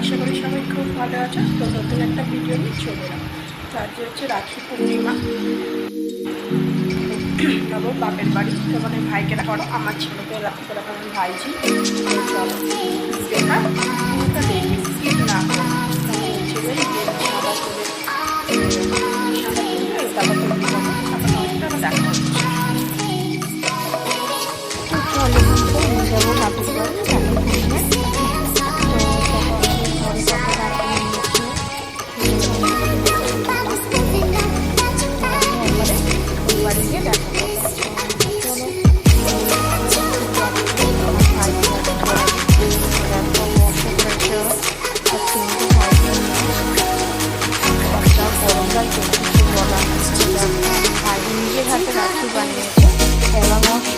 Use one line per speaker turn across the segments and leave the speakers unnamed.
আশা করি সবাই খুব ভালো আছো তো নতুন একটা ভিডিও নিয়ে চলে এলাম। তো আজকে হচ্ছে রাখি পূর্ণিমা। যাব বাপের বাড়ি। তো মানে ভাইকে করো আমার ছেলেকে রাখি করে আমার ভাইজি। চলো না। ছেলে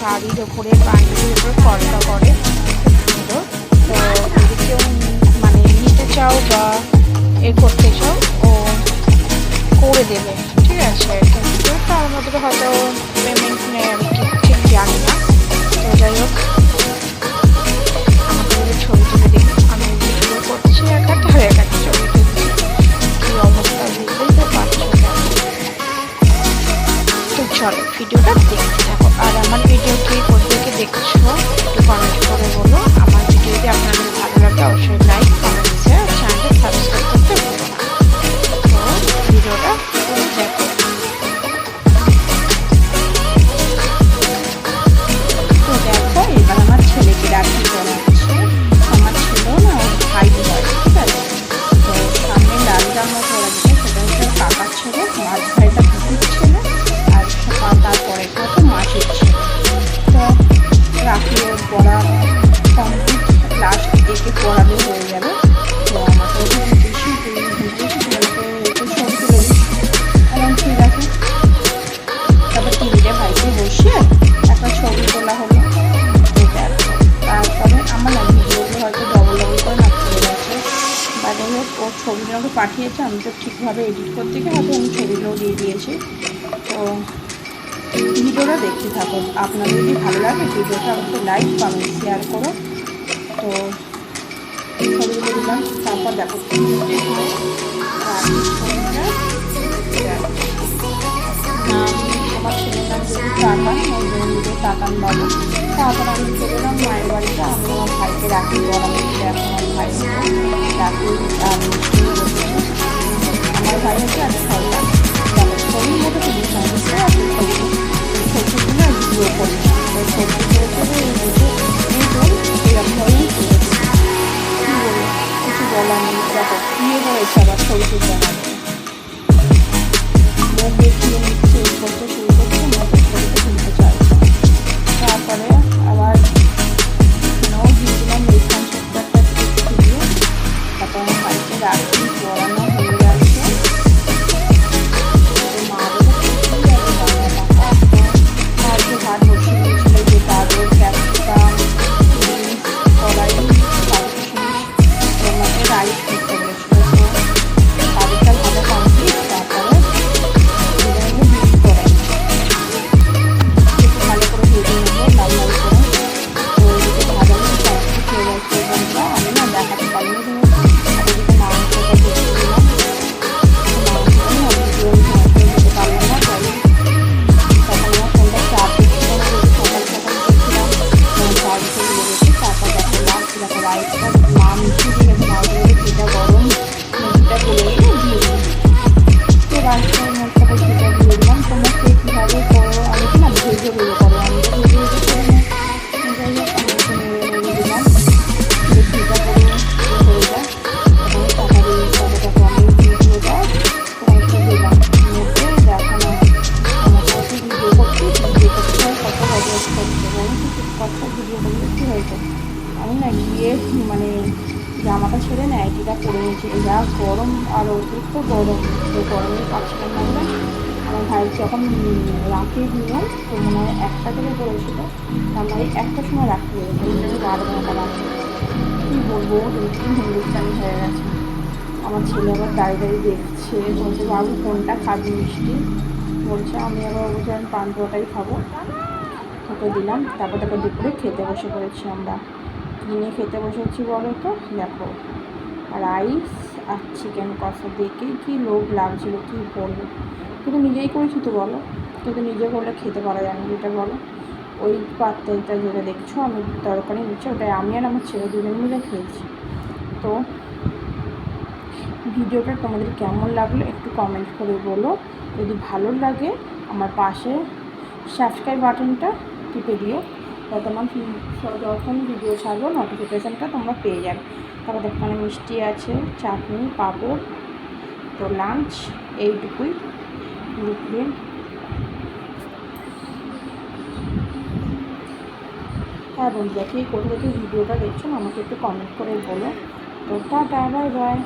শাড়ির ওপরে বান্ডিলের উপরে ফলটা করে। তো যদি কেউ মানে নিতে চাও বা এ করতে চাও, ও করে দেবে, ঠিক আছে? কিন্তু তার মধ্যে হয়তো পেমেন্ট নেয়, আমি ঠিক জানি না। তো যাই হোক। কাকার ছেলে মাঝ ভাইটা পুকুর ছেলে, আর তারপরে হচ্ছে মাসির ছেলে। তো রাখি ওর পড়া ডেকে পড়ালে হয়ে পাঠিয়েছে, আমি তো ঠিকভাবে এডিট করতে গিয়ে হয়তো আমি ছবিগুলো দিয়ে দিয়েছি। তো ভিডিওটা দেখতে থাকুন আপনাদের যদি ভালো লাগে, ভিডিওটা আমাকে লাইক কমেন্ট শেয়ার করো। তো ছবিগুলো দিলাম, তারপর দেখো। আমার ছেলের নাম যদি তাকান তাকান বাবু। তারপর আমি চলে এলাম মায়ের বাড়িতে। আমি আমার ভাইকে রাখি গরমে এখন রাখি। আর হচ্ছে আর ছয়টা ছবির মতো তুমি সমস্ত আছে, ছবি ছবি তুলে ভিডিও করি। ওই ছবি করে করে এই বুঝে এই বল এরকমভাবেই তুলেছি কী কিছু বলার নেই। দেখো বিয়ে হয়েছে আবার ছবি তুলতে আমার মুখ দেখিয়ে নিচ্ছে এই শুরু করছে মুখের ছবিটা তুলতে চাইছে তারপরে আবার নাও, দিয়ে দিলাম রেশন ছোট্ট একটা টিপ দিয়ে। তারপর আমার বাড়িতে রাখি পড়ানো না গিয়ে মানে জামাটা ছেড়ে নাইটিটা পরে নিয়েছি। যা গরম, আর অতিরিক্ত গরম। তো গরমে পাচ্ছিলাম না। আমার ভাই যখন রাখি দিলাম তো মনে হয় একটা থেকে পড়েছিল আমার ভাই একটার সময় রাখি বারো ঘণ্টা রাখি কী বলব রুটিন হিন্দুস্তানি হয়ে গেছে। আমার ছেলে আবার দাঁড়িয়ে দাঁড়িয়ে দেখছে, বলছে, বাবু, কোনটা খাবি মিষ্টি? বলছে, আমি আবার বলছি, আমি পান্তুয়াটাই খাব। ওকে দিলাম। তারপর তারপর দুপুরে খেতে বসে পড়েছি আমরা। নিয়ে খেতে বসেছি বলো তো? দেখো রাইস আর চিকেন কষা দেখে কি লোভ লাগছিল, কী বলব? কিন্তু নিজেই করেছি তো বলো। কিন্তু নিজে করলে খেতে পারা যায় না যেটা বলো। ওই পাত্রটা যেটা দেখছ, আমি তরকারি নিচ্ছি ওটাই আমি আর আমার ছেলে দুজন মিলে খেয়েছি। তো ভিডিওটা তোমাদের কেমন লাগল একটু কমেন্ট করে বলো। যদি ভালো লাগে, আমার পাশে সাবস্ক্রাইব বাটনটা টিপে দিও। ভি- যখন ভিডিও ছাড়বো নোটিফিকেশানটা তোমরা পেয়ে যাবে। তারপর এখানে মিষ্টি আছে, চাটনি পাঁপড় তো লাঞ্চ এইটুকুই। দুপুরে হ্যাঁ বন্ধুরা, কে কোথা থেকে ভিডিওটা দেখছেন আমাকে একটু কমেন্ট করে বলো। তো টাটা বাই বাই